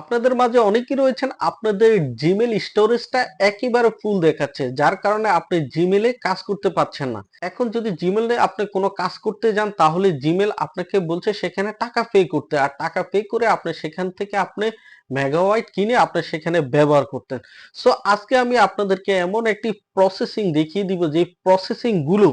আপনাদের মাঝে অনেকেই রয়েছেন, আপনাদের জিমেল স্টোরেজটা একেবারে ফুল দেখাচ্ছে, যার কারণে আপনি জিমেলে কাজ করতে পারছেন না। এখন যদি জিমেলে আপনি কোনো কাজ করতে যান, তাহলে জিমেল আপনাকে বলছে সেখানে টাকা পে করতে, আর টাকা পে করে আপনি সেখান থেকে আপনি মেগাওয়াইট কিনে আপনি সেখানে ব্যবহার করতেন। সো আজকে আমি আপনাদেরকে এমন একটি প্রসেসিং দেখিয়ে দিব, যে প্রসেসিংগুলো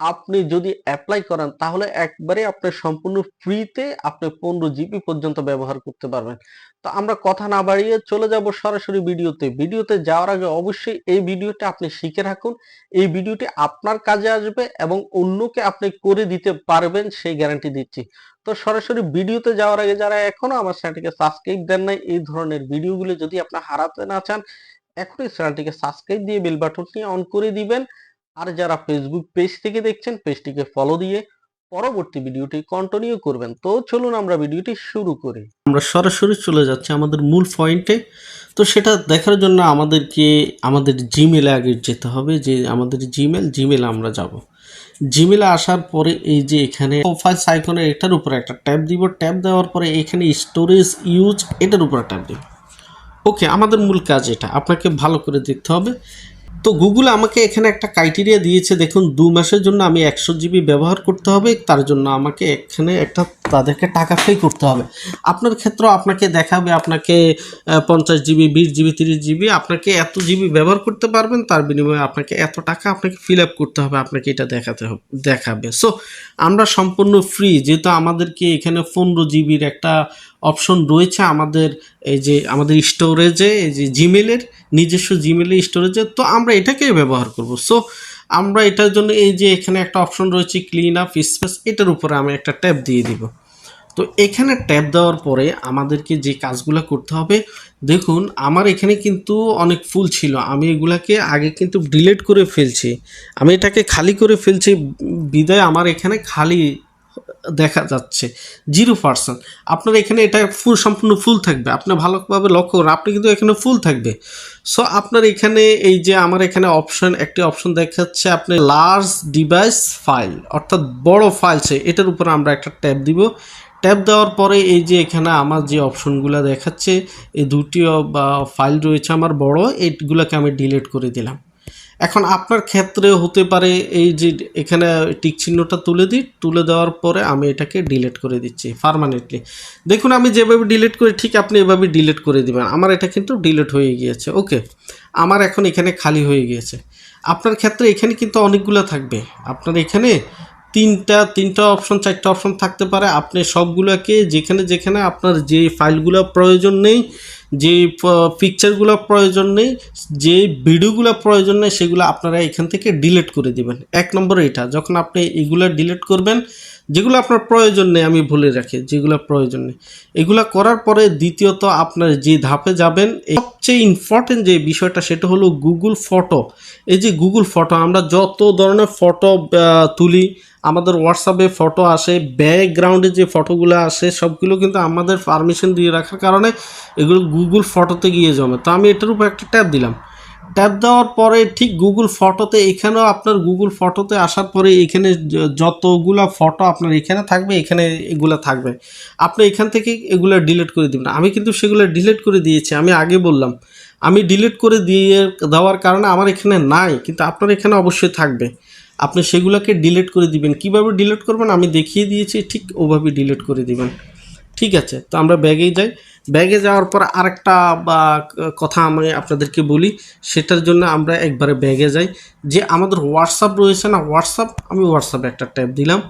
আপনি যদি অ্যাপ্লাই করেন, তাহলে একবারে আপনি সম্পূর্ণ ফ্রিতে আপনি পনেরো জিবি পর্যন্ত ব্যবহার করতে পারবেন। তো আমরা কথা না বাড়িয়ে চলে যাব সরাসরি ভিডিওতে ভিডিওতে যাওয়ার আগে অবশ্যই এই ভিডিওটা আপনি শিখে রাখুন। এই ভিডিওটি আপনার কাজে আসবে এবং অন্যকে আপনি করে দিতে পারবেন সেই গ্যারান্টি দিচ্ছি। তো সরাসরি ভিডিওতে যাওয়ার আগে যারা এখনও আমার চ্যানেলটিকে সাবস্ক্রাইব দেন নাই, এই ধরনের ভিডিওগুলো যদি আপনি হারাতে না চান, এখনই চ্যানেলটিকে সাবস্ক্রাইব দিয়ে বেল বাটনটি অন করে দিবেন। আর যারা ফেসবুক পেজ থেকে দেখছেন পেজটিকে ফলো দিয়ে পরবর্তী ভিডিওটি কন্টিনিউ করবেন। তো চলুন আমরা ভিডিওটি শুরু করি। আমরা সরাসরি চলে যাচ্ছি আমাদের মূল পয়েন্টে তো সেটা দেখার জন্য আমাদেরকে, আমাদের জিমেলে আগে যেতে হবে যে আমাদের জিমেল জিমেল আমরা যাব। জিমেলে আসার পরে এই যে এখানে প্রোফাইল আইকনে এটার উপরে একটা ট্যাব দিব। ট্যাব দেওয়ার পরে এখানে স্টোরেজ ইউজ এটার উপরে ট্যাব দিব। ওকে আমাদের মূল কাজ এটা। আপনাকে ভালো করে দেখতে হবে। তো গুগল আমাকে এখানে একটা ক্রাইটেরিয়া দিয়েছে, দেখুন, দু মাসের জন্য আমি একশো জিবি ব্যবহার করতে হবে, তার জন্য আমাকে এখানে একটা, তাদেরকে টাকা পে করতে হবে। আপনার ক্ষেত্রেও আপনাকে দেখাবে, আপনাকে পঞ্চাশ জিবি বিশ জিবি তিরিশ জিবি আপনাকে এত জিবি ব্যবহার করতে পারবেন, তার বিনিময়ে আপনাকে এত টাকা আপনাকে ফিল আপ করতে হবে, আপনাকে এটা দেখাতে হবে, দেখাবে। সো আমরা সম্পূর্ণ ফ্রি যেহেতু আমাদেরকে এখানে পনেরো জিবির একটা অপশন রয়েছে আমাদের, এই যে আমাদের স্টোরেজে, এই যে জিমেলের নিজস্ব জিমেলের স্টোরেজে, তো আমরা এটাকেই ব্যবহার করব। সো আমরা এটার জন্য এই যে এখানে একটা অপশন রয়েছে ক্লিন আপ স্পেস এটার উপরে আমি একটা ট্যাব দিয়ে দিব। তো এখানে ট্যাব দেওয়ার পরে আমাদেরকে যে কাজগুলো করতে হবে, দেখুন, আমার এখানে কিন্তু অনেক ফুল ছিল, আমি এগুলাকে আগে কিন্তু ডিলেট করে ফেলছি। আমি এটাকে খালি করে ফেলছি, বিদায় আমার এখানে খালি দেখা যাচ্ছে। জিরো পার্সেন্ট আপনার এখানে এটা ফুল, সম্পূর্ণ ফুল থাকবে। আপনি ভালোভাবে লক্ষ্য করুন, আপনি কিন্তু এখানে ফুল থাকবে। সো আপনার এখানে এই যে আমার এখানে অপশন একটি অপশন দেখাচ্ছে আপনি লার্জ ডিভাইস ফাইল অর্থাৎ বড় ফাইল সে, এটার উপর আমরা একটা ট্যাব দিব। ট্যাব দেওয়ার পরে এই যে এখানে আমার যে অপশনগুলো দেখাচ্ছে, এই দুটি ফাইল রয়েছে আমার বড়, এইগুলোকে আমি ডিলিট করে দিলাম। এখন আপনার ক্ষেত্রে হতে পারে এই যে এখানে টিক চিহ্নটা তুলে দিই, তুলে দেওয়ার পরে আমি এটাকে ডিলিট করে দিচ্ছি পারমানেন্টলি দেখুন, আমি যেভাবে ডিলিট করি, ঠিক আপনি এভাবে ডিলিট করে দেবেন। আমার এটা কিন্তু ডিলিট হয়ে গিয়েছে ওকে আমার এখন এখানে খালি হয়ে গিয়েছে। আপনার ক্ষেত্রে এখানে কিন্তু অনেকগুলো থাকবে। আপনার এখানে তিনটা তিনটা অপশন চারটা অপশন থাকতে পারে। আপনি সবগুলোকে যেখানে যেখানে আপনার যে ফাইলগুলো প্রয়োজন নেই, যে পিকচারগুলো প্রয়োজন নেই, যে ভিডিওগুলো প্রয়োজন নেই, সেগুলো আপনারা এখান থেকে ডিলিট করে দিবেন। এক নম্বর এটা, যখন আপনি এগুলো ডিলিট করবেন যেগুলো আপনার প্রয়োজন নেই, আমি ভুলে রাখি, যেগুলো প্রয়োজন নেই। এগুলো করার পরে দ্বিতীয়ত আপনার যে ধাপে যাবেন সবচেয়ে ইম্পর্টেন্ট যে বিষয়টা সেটা হলো গুগল ফটো এই যে গুগল ফটো আমরা যত ধরনের ফটো তুলি, আমাদের হোয়াটসঅ্যাপে ফটো আসে ব্যাকগ্রাউন্ডে যে ফটোগুলো আসে, সবগুলো কিন্তু আমাদের পারমিশন দিয়ে রাখার কারণে এগুলো গুগল ফটোতে গিয়ে জমে। তো আমি এটার উপর একটা ট্যাব দিলাম। ট্যাব দেওয়ার পরে ঠিক গুগল ফটোতে এখানেও আপনার গুগল ফটোতে আসার পরে এখানে যতগুলো ফটো আপনার এখানে থাকবে, এখানে এগুলো থাকবে। আপনি এখান থেকে এগুলো ডিলিট করে দিবেন। আমি কিন্তু সেগুলো ডিলিট করে দিয়েছি, আমি আগে বললাম। আমি ডিলিট করে দিয়ে দেওয়ার কারণে আমার এখানে নাই, কিন্তু আপনার এখানে অবশ্যই থাকবে। আপনি সেগুলোকে ডিলিট করে দিবেন। কীভাবে ডিলিট করবেন? আমি দেখিয়ে দিয়েছি, ঠিক ওভাবে ডিলিট করে দিবেন। ঠিক আছে, তো আমরা ব্যাগেই যাই। ব্যাগে যাওয়ার পর আরেকটা, বা, কথা আমি আপনাদেরকে বলি, সেটার জন্য আমরা একবারে ব্যাগে যাই। যে আমাদের হোয়াটসঅ্যাপ রয়েছে না হোয়াটসঅ্যাপ আমি হোয়াটসঅ্যাপে একটা ট্যাব দিলাম।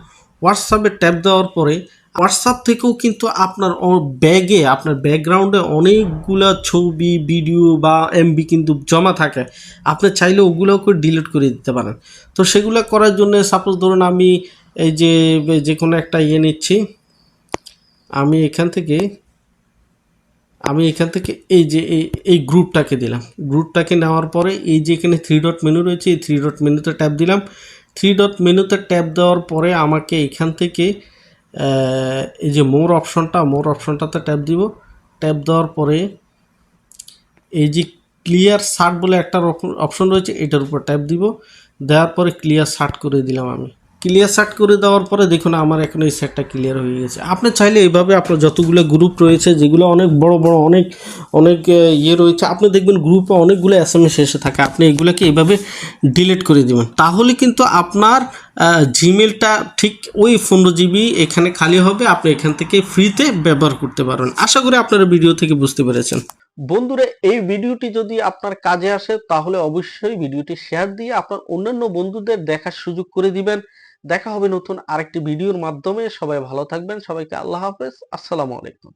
হোয়াটসঅ্যাপে ট্যাব দেওয়ার পরে হোয়াটসঅ্যাপ থেকেও কিন্তু আপনার ব্যাগে, আপনার ব্যাকগ্রাউন্ডে অনেকগুলো ছবি ভিডিও বা এমবি কিন্তু জমা থাকে। আপনি চাইলে ওগুলোকে ডিলিট করে দিতে পারেন। তো সেগুলো করার জন্য সাপোজ ধরুন আমি এই যে যে কোনো একটা ইয়ে নিচ্ছি। আমি এখান থেকে আমি এখান থেকে এই যে এই গ্রুপটাকে দিলাম। গ্রুপটাকে নেওয়ার পরে এই যে এখানে থ্রি ডট মেনু রয়েছে, এই থ্রি ডট মেনুতে ট্যাপ দিলাম। থ্রি ডট মেনুতে ট্যাপ দেওয়ার পরে আমাকে এখান থেকে এই যে মোর অপশনটা মোর অপশনটাতে ট্যাপ দিব। ট্যাপ দেওয়ার পরে এই যে ক্লিয়ার শার্ট বলে একটা অপশন রয়েছে, এটার উপর ট্যাপ দিব। দেওয়ার পরে ক্লিয়ার শার্ট করে দিলাম আমি। ক্লিয়ার সেট করে দেওয়ার পরে দেখুন আমার এখন এই সেটটা ক্লিয়ার হয়ে গেছে। আপনি চাইলে এইভাবে আপনার যতগুলো গ্রুপ রয়েছে, যেগুলো অনেক বড় বড়, অনেক অনেক ইয়ে রয়েছে, আপনি দেখবেন গ্রুপে অনেকগুলো এস এম এস এসে থাকে। আপনি এগুলোকে এইভাবে ডিলিট করে দিবেন। তাহলে কিন্তু আপনার জিমেলটা ঠিক ওই পনেরো জিবি এখানে খালি হবে, আপনি এখান থেকে ফ্রিতে ব্যবহার করতে পারবেন। আশা করি আপনারা ভিডিও থেকে বুঝতে পেরেছেন। বন্ধুরা, এই ভিডিওটি যদি আপনার কাজে আসে, তাহলে অবশ্যই ভিডিওটি শেয়ার দিয়ে আপনার অন্যান্য বন্ধুদের দেখার সুযোগ করে দিবেন। দেখা হবে নতুন আরেকটি ভিডিওর মাধ্যমে। সবাই ভালো থাকবেন। সবাইকে আল্লাহ হাফেজ। আসসালামু আলাইকুম।